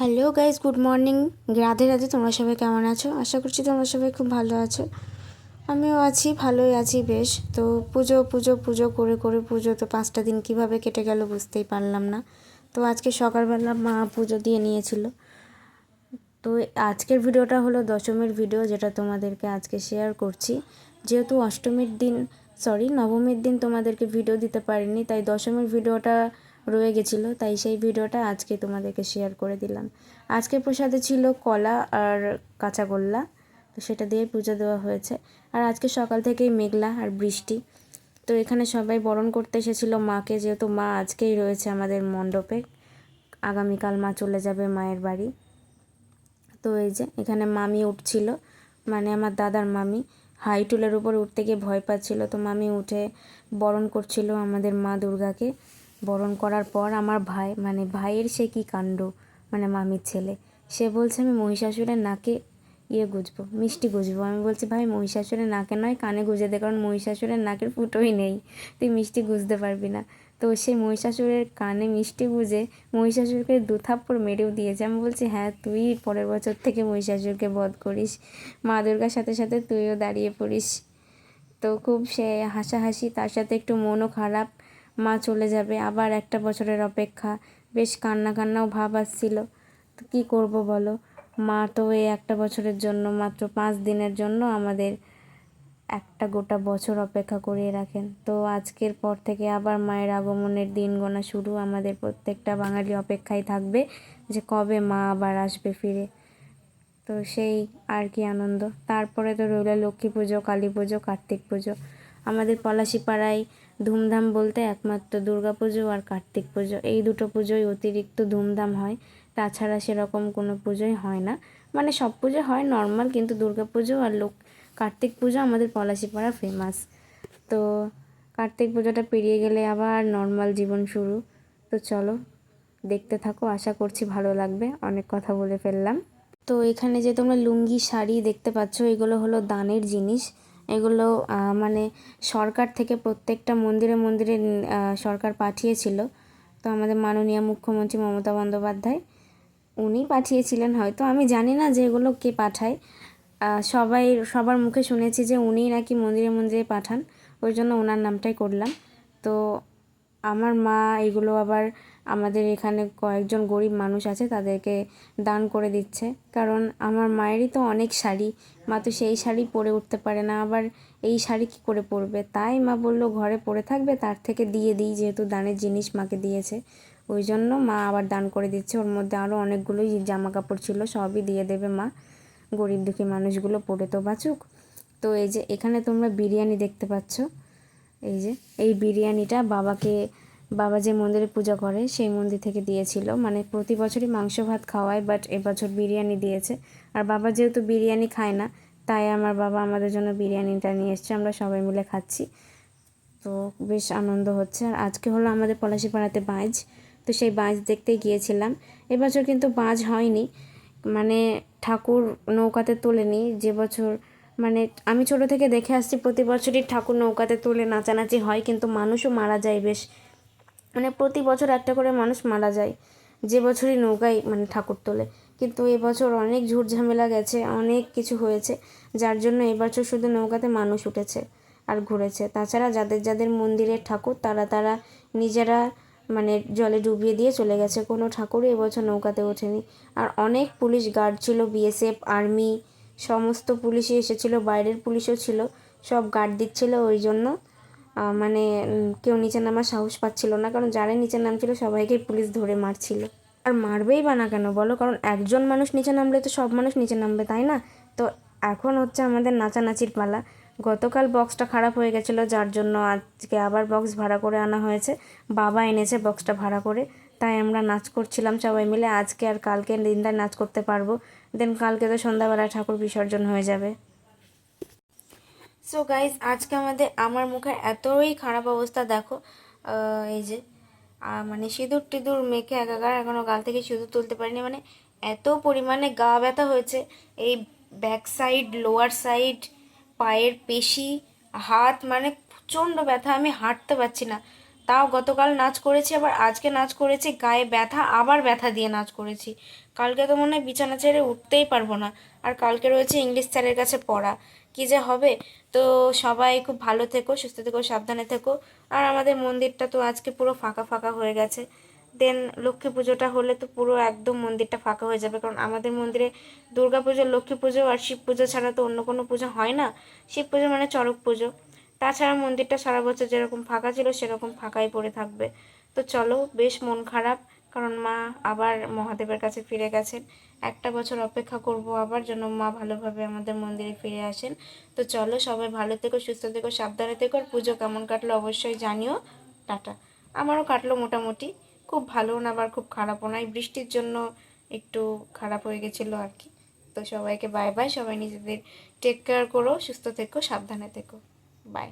Hello guys good morning Radhe Radhe, তোমরা সবাই কেমন আছো? আশা করছি তোমরা সবাই খুব ভালো আছো। আমিও আছি, ভালোই আছি বেশ। তো পুজো পুজো পুজো করে করে পুজো তো পাঁচটা দিন কীভাবে কেটে গেল বুঝতেই পারলাম না। তো আজকে সকালবেলা মা পুজো দিয়ে নিয়েছিল। তো আজকের ভিডিওটা হলো দশমীর ভিডিও, যেটা তোমাদেরকে আজকে শেয়ার করছি। যেহেতু অষ্টমীর দিন সরি নবমীর দিন তোমাদেরকে ভিডিও দিতে পারিনি, তাই দশমীর ভিডিওটা রয়ে গেছিল, তাই সেই ভিডিওটা আজকে তোমাদেরকে শেয়ার করে দিলাম। আজকে প্রসাদে ছিল কলা আর কাঁচাগোল্লা তো সেটা দিয়ে পুজো দেওয়া হয়েছে। আর আজকে সকাল থেকেই মেঘলা আর বৃষ্টি। তো এখানে সবাই বরণ করতে এসেছিল মাকে, যেহেতু মা আজকেই রয়েছে আমাদের মণ্ডপে। আগামীকাল মা চলে যাবে মায়ের বাড়ি। তো এই যে, এখানে মামি উঠছিল মানে আমার দাদার মামি। হাই টুলের উপর উঠতে গিয়ে ভয় পাচ্ছিল, তো মামি উঠে বরণ করছিল আমাদের মা দুর্গাকে। বরণ করার পর আমার ভাই মানে ভাইয়ের সে কী কাণ্ড মানে মামির ছেলে, সে বলছে, আমি মহিষাসুরের নাকে ইয়ে গুজবো, মিষ্টি গুজবো। আমি বলছি, ভাই, মহিষাসুরের নাকে নয়, কানে গুজে দে, কারণ মহিষাসুরের নাকের ফুটোই নেই, তুই মিষ্টি গুজতে পারবি না। তো সে মহিষাসুরের কানে মিষ্টি গুজে মহিষাসুরকে দু থাপ্পড় মেরেও দিয়েছে। আমি বলছি হ্যাঁ তুই পরের বছর থেকে মহিষাসুরকে বধ করিস, মা দুর্গার সাথে সাথে তুইও দাঁড়িয়ে পড়িস। তো খুব সে হাসাহাসি, তার সাথে একটু মনও খারাপ মা চলে যাবে, আবার একটা বছরের অপেক্ষা। বেশ কান্না কান্নাও ভাব আসছিল। তো কী করব বলো? মা তো এই একটা বছরের জন্য, মাত্র পাঁচ দিনের জন্য আমাদের একটা গোটা বছর অপেক্ষা করিয়ে রাখেন। তো আজকের পর থেকে আবার মায়ের আগমনের দিন গোনা শুরু। আমাদের প্রত্যেকটা বাঙালি অপেক্ষায় থাকবে যে কবে মা আবার আসবে ফিরে। তো সেই আর কি আনন্দ। তারপরে তো রইল লক্ষ্মী পুজো, কালী পুজো, কার্তিক পুজো। আমাদের পলাশিপাড়ায় ধুমধাম বলতে একমাত্র পুজো আর কার্তিক পুজো। এই দুটো পুজোই অতিরিক্ত ধুমধাম হয়। তাছাড়া সেরকম কোনো পুজোই হয় না। মানে সব পুজো হয় নর্মাল কিন্তু পুজো আর লোক, কার্তিক পুজো আমাদের পলাশিপাড়া ফেমাস তো কার্তিক পুজোটা পেরিয়ে গেলে আবার নর্মাল জীবন শুরু। তো চলো, দেখতে থাকো, আশা করছি ভালো লাগবে। অনেক কথা বলে ফেললাম। তো এখানে যে তোমরা লুঙ্গি, শাড়ি দেখতে পাচ্ছ, এগুলো হলো দানের জিনিস। এগুলো মানে সরকার থেকে প্রত্যেকটা মন্দিরে মন্দিরে সরকার পাঠিয়েছিল। তো আমাদের মাননীয় মুখ্যমন্ত্রী মমতা বন্দ্যোপাধ্যায়, উনি পাঠিয়েছিলেন। হয়তো আমি জানি না যে এগুলো কে পাঠায়। সবাই, সবার মুখে শুনেছি যে উনিই নাকি মন্দিরে মন্দিরে পাঠান। ওই জন্য ওনার নামটাই করলাম। তো আমার মা, এগুলো আবার আমাদের এখানে কয়েকজন গরিব মানুষ আছে, তাদেরকে দান করে দিচ্ছে। কারণ আমার মায়েরই তো অনেক শাড়ি, মা তো সেই শাড়ি পরে উঠতে পারে না, আবার এই শাড়ি কী করে পরবে? তাই মা বলল, ঘরে পরে থাকবে, তার থেকে দিয়ে দিই, যেহেতু দানের জিনিস মাকে দিয়েছে। ওই জন্য মা আবার দান করে দিচ্ছে। ওর মধ্যে আরও অনেকগুলোই জামা কাপড় ছিল, সবই দিয়ে দেবে মা। গরিব দুঃখী মানুষগুলো পড়ে তো বাঁচুক। তো এই যে এখানে তোমরা বিরিয়ানি দেখতে পাচ্ছ। এই যে, এই বিরিয়ানিটা বাবাকে, বাবা যে মন্দিরে পূজা করে সেই মন্দির থেকে দিয়েছিল। মানে প্রতি বছরই মাংস ভাত খাওয়ায় বাট এবছর বিরিয়ানি দিয়েছে। আর বাবা যেহেতু বিরিয়ানি খায় না, তাই আমার বাবা আমাদের জন্য বিরিয়ানিটা নিয়ে এসছে। আমরা সবাই মিলে খাচ্ছি। তো বেশ আনন্দ হচ্ছে। আর আজকে হলো আমাদের পলাশিপাড়াতে বাঁজ তো সেই বাঁজ দেখতে গিয়েছিলাম। এবছর কিন্তু বাঁজ হয়নি। মানে ঠাকুর নৌকাতে তোলেনি। যে বছর মানে আমি ছোটো থেকে দেখে আসছি প্রতি বছরই ঠাকুর নৌকাতে তুলে নাচানাচি হয়, কিন্তু মানুষও মারা যায় বেশ। মানে প্রতি বছর একটা করে মানুষ মারা যায় যে বছরই নৌকায় মানে ঠাকুর তোলে। কিন্তু এবছর অনেক ঝুট ঝামেলা গেছে, অনেক কিছু হয়েছে, যার জন্য এবছর শুধু নৌকাতে মানুষ উঠেছে আর ঘুরেছে। তাছাড়া যাদের যাদের মন্দিরের ঠাকুর, তারা তারা নিজেরা মানে জলে ডুবিয়ে দিয়ে চলে গেছে। কোনো ঠাকুরই এবছর নৌকাতে ওঠেনি। আর অনেক পুলিশ গার্ড ছিল, বিএসএফ, আর্মি সমস্ত পুলিশই এসেছিল, বাইরের পুলিশও ছিল, সব গার্ড দিচ্ছিল ওই জন্য। মানে কেউ নিচে নামার সাহস পাচ্ছিল না, কারণ যারা নিচে নামছিল সবাইকেই পুলিশ ধরে মারছিল। আর মারবেই বা না কেন বলো? কারণ একজন মানুষ নিচে নামলে তো সব মানুষ নিচে নামবে, তাই না? তো এখন হচ্ছে আমাদের নাচানাচির পালা। গতকাল বক্সটা খারাপ হয়ে গেছিল, যার জন্য আজকে আবার বক্স ভাড়া করে আনা হয়েছে। বাবা এনেছে বক্সটা ভাড়া করে। তাই আমরা নাচ করছিলাম সবাই মিলে। আজকে আর কালকে দিনটায় নাচ করতে পারব। দেন কালকে তো সন্ধ্যাবেলায় ঠাকুর বিসর্জন হয়ে যাবে। সো গাইজ আজকে আমাদের আমার মুখের এতই খারাপ অবস্থা, দেখো এই যে মানে সিঁদুর টিঁদুর মেখে একাকার এখনও গাল থেকে সিঁদুর তুলতে পারিনি। মানে এত পরিমাণে গা ব্যথা হয়েছে। এই ব্যাক সাইড লোয়ার সাইড পায়ের পেশি, হাত মানে প্রচণ্ড ব্যথা। আমি হাঁটতে পারছি না। তাও গতকাল নাচ করেছি, আবার আজকে নাচ করেছি, গায়ে ব্যথা, আবার ব্যথা দিয়ে নাচ করেছি। কালকে তো মনে হয় বিছানা ছেড়ে উঠতেই পারব না, আর কালকে রয়েছে ইংলিশ স্যারের কাছে পড়া। কী যে হবে? তো সবাই খুব ভালো থেকো, সুস্থ থেকো, সাবধানে থেকো। আর আমাদের মন্দিরটা তো আজকে পুরো ফাঁকা ফাঁকা হয়ে গেছে। দেন লক্ষ্মী পুজোটা হলে তো পুরো একদম মন্দিরটা ফাঁকা হয়ে যাবে, কারণ আমাদের মন্দিরে দুর্গা পুজো লক্ষ্মী পুজো আর শিব পুজো ছাড়া তো অন্য কোনো পুজো হয় না। শিব পুজো মানে চড়ক পুজো। তাছাড়া মন্দিরটা সারা বছর যেরকম ফাঁকা ছিল সেরকম ফাঁকাই পড়ে থাকবে। তো চলো, বেশ মন খারাপ, কারণ মা আবার মহাদেবের কাছে ফিরে গেছেন। একটা বছর অপেক্ষা করব আবার যেন মা ভালোভাবে আমাদের মন্দিরে ফিরে আসেন। তো চলো, সবাই ভালো থেকো, সুস্থ থেকো, সাবধানে থেকো, আর পুজো কেমন কাটলো অবশ্যই জানিও। টাটা। আমারও কাটলো মোটামুটি, খুব ভালো না, আবার খুব খারাপও না, এই বৃষ্টির জন্য একটু খারাপ হয়ে গেছিল আর কি। তো সবাইকে বাই বাই সবাই নিজেদের টেক কেয়ার করো, সুস্থ থেকো, সাবধানে থেকো। বাই